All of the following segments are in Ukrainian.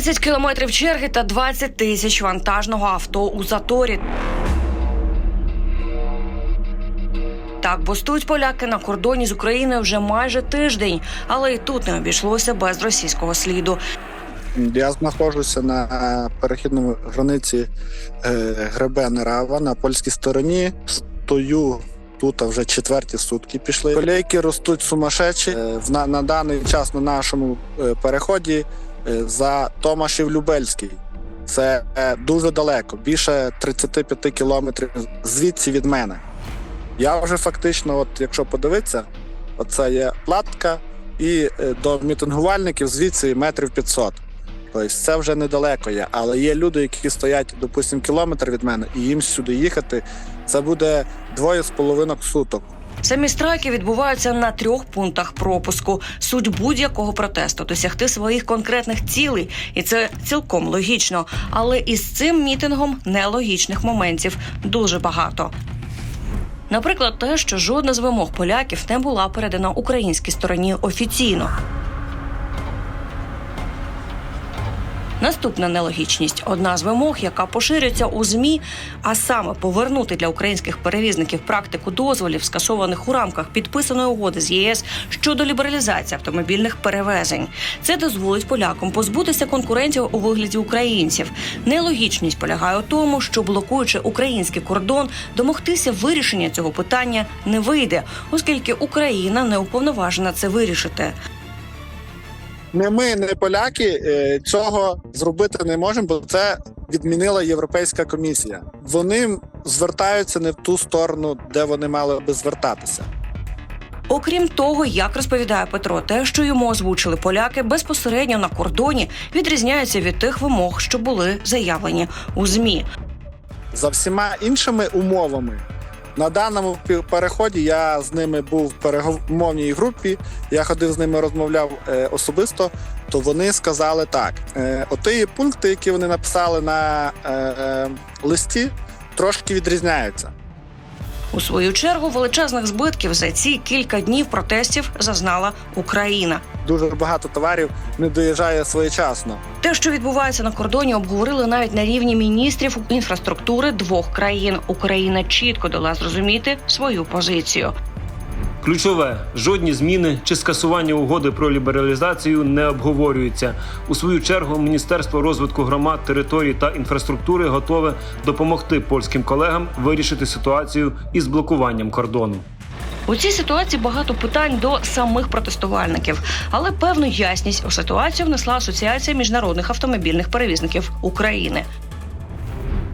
30 кілометрів черги та 20 тисяч вантажного авто у заторі. Так бастують поляки на кордоні з Україною вже майже тиждень, але і тут не обійшлося без російського сліду. Я знаходжуся на перехідному границі е, Гребен-Рава на польській стороні. Стою тут а вже четверті сутки пішли. Колейки ростуть сумасшедші. Е, на, на даний час на нашому е, переході е, за Томашів Любельський. Це е, дуже далеко, більше 35 кілометрів звідси від мене. Я вже фактично, от якщо подивитися, оце є платка, і е, до мітингувальників звідси метрів 500. Тобто це вже недалеко є. Але є люди, які стоять, допустимо, кілометр від мене, і їм сюди їхати. Це буде двоє з половиною суток. Самі страйки відбуваються на трьох пунктах пропуску. Суть будь-якого протесту досягти своїх конкретних цілей, і це цілком логічно. Але із цим мітингом нелогічних моментів дуже багато. Наприклад, те, що жодна з вимог поляків не була передана українській стороні офіційно. Наступна нелогічність одна з вимог, яка поширюється у змі, а саме повернути для українських перевізників практику дозволів, скасованих у рамках підписаної угоди з ЄС щодо лібералізації автомобільних перевезень. Це дозволить полякам позбутися конкурентів у вигляді українців. Нелогічність полягає у тому, що блокуючи український кордон, домогтися вирішення цього питання не вийде, оскільки Україна не уповноважена це вирішити. Не ми, не поляки е, цього зробити не можемо, бо це відмінила Європейська комісія. Вони звертаються не в ту сторону, де вони мали би звертатися. Окрім того, як розповідає Петро, те, що йому озвучили поляки безпосередньо на кордоні, відрізняється від тих вимог, що були заявлені у змі. За всіма іншими умовами на даному переході я з ними був в перемовній групі. Я ходив з ними, розмовляв е, особисто. То вони сказали так: е, оті пункти, які вони написали на е, листі, трошки відрізняються. У свою чергу величезних збитків за ці кілька днів протестів зазнала Україна. Дуже багато товарів не доїжджає своєчасно. Те, що відбувається на кордоні, обговорили навіть на рівні міністрів інфраструктури двох країн. Україна чітко дала зрозуміти свою позицію. Ключове жодні зміни чи скасування угоди про лібералізацію не обговорюються. У свою чергу Міністерство розвитку громад, територій та інфраструктури готове допомогти польським колегам вирішити ситуацію із блокуванням кордону. У цій ситуації багато питань до самих протестувальників, але певну ясність у ситуацію внесла Асоціація міжнародних автомобільних перевізників України.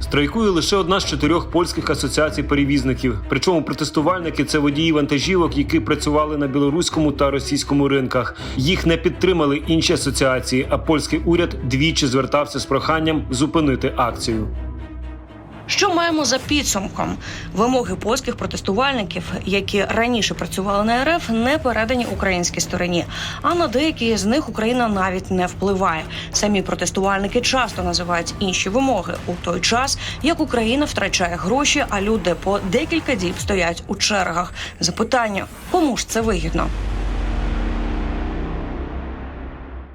Страйкує лише одна з чотирьох польських асоціацій перевізників. Причому протестувальники це водії вантажівок, які працювали на білоруському та російському ринках. Їх не підтримали інші асоціації, а польський уряд двічі звертався з проханням зупинити акцію. Що маємо за підсумком? Вимоги польських протестувальників, які раніше працювали на РФ, не передані українській стороні. А на деякі з них Україна навіть не впливає. Самі протестувальники часто називають інші вимоги у той час, як Україна втрачає гроші, а люди по декілька діб стоять у чергах. Запитання: кому ж це вигідно?